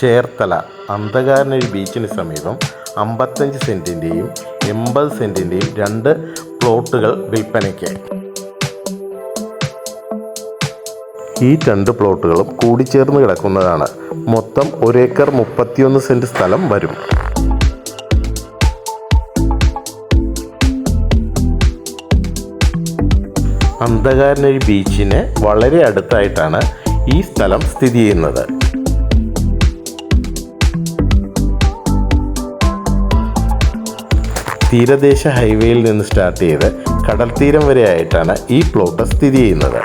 ചേർത്തല അന്ധകാരനഴി ബീച്ചിന് സമീപം അമ്പത്തഞ്ച് സെന്റിന്റെയും എൺപത് സെന്റിന്റെയും രണ്ട് പ്ലോട്ടുകൾ വിൽപ്പനയ്ക്ക് ഈ രണ്ട് പ്ലോട്ടുകളും കൂടിച്ചേർന്ന് കിടക്കുന്നതാണ്. മൊത്തം ഒരേക്കർ മുപ്പത്തിയൊന്ന് സെന്റ് സ്ഥലം വരും. അന്ധകാരനഴി ബീച്ചിന് വളരെ അടുത്തായിട്ടാണ് ഈ സ്ഥലം സ്ഥിതി ചെയ്യുന്നത്. തീരദേശ ഹൈവേയിൽ നിന്ന് സ്റ്റാർട്ട് ചെയ്ത് കടൽ തീരം വരെ ആയിട്ടാണ് ഈ പ്ലോട്ട് സ്ഥിതി ചെയ്യുന്നത്.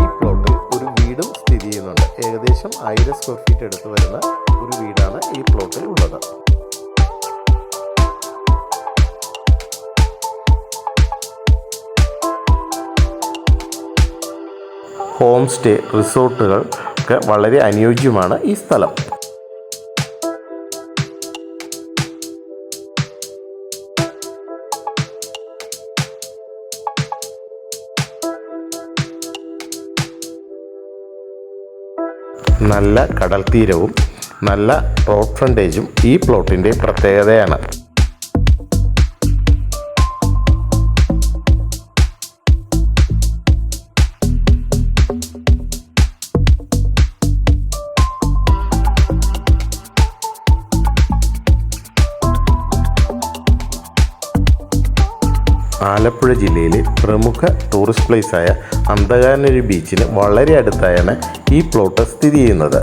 ഈ പ്ലോട്ടിൽ ഒരു വീടും സ്ഥിതി ചെയ്യുന്നുണ്ട്. ഏകദേശം ആയിരം സ്ക്വയർ ഫീറ്റ് എടുത്ത് വരുന്ന ഒരു വീടാണ്. ഹോം സ്റ്റേ റിസോർട്ടുകൾ ഒക്കെ വളരെ അനുയോജ്യമാണ് ഈ സ്ഥലം. നല്ല കടൽ തീരവും നല്ല റോഡ് ഫ്രണ്ടേജും ഈ പ്ലോട്ടിന്റെ പ്രത്യേകതയാണ്. ആലപ്പുഴ ജില്ലയിലെ പ്രമുഖ ടൂറിസ്റ്റ് പ്ലേസായ അന്ധകാരനൊരു ബീച്ചിന് വളരെ അടുത്തായാണ് ഈ പ്ലോട്ട് സ്ഥിതി ചെയ്യുന്നത്.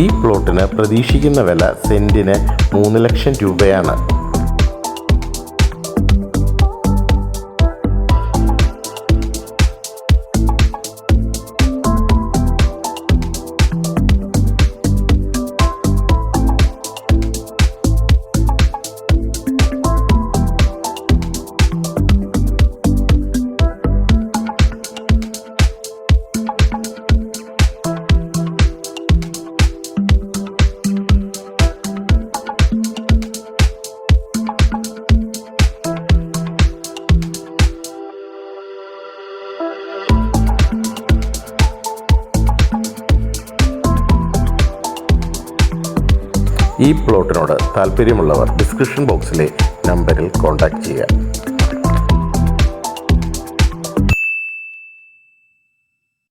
ഈ പ്ലോട്ടിന് പ്രതീക്ഷിക്കുന്ന വില സെന്റിന് മൂന്ന് ലക്ഷം രൂപയാണ്. ഈ പ്ലോട്ടിനോട് താല്പര്യമുള്ളവർ ഡിസ്ക്രിപ്ഷൻ ബോക്സിലെ നമ്പറിൽ കോൺടാക്റ്റ് ചെയ്യുക.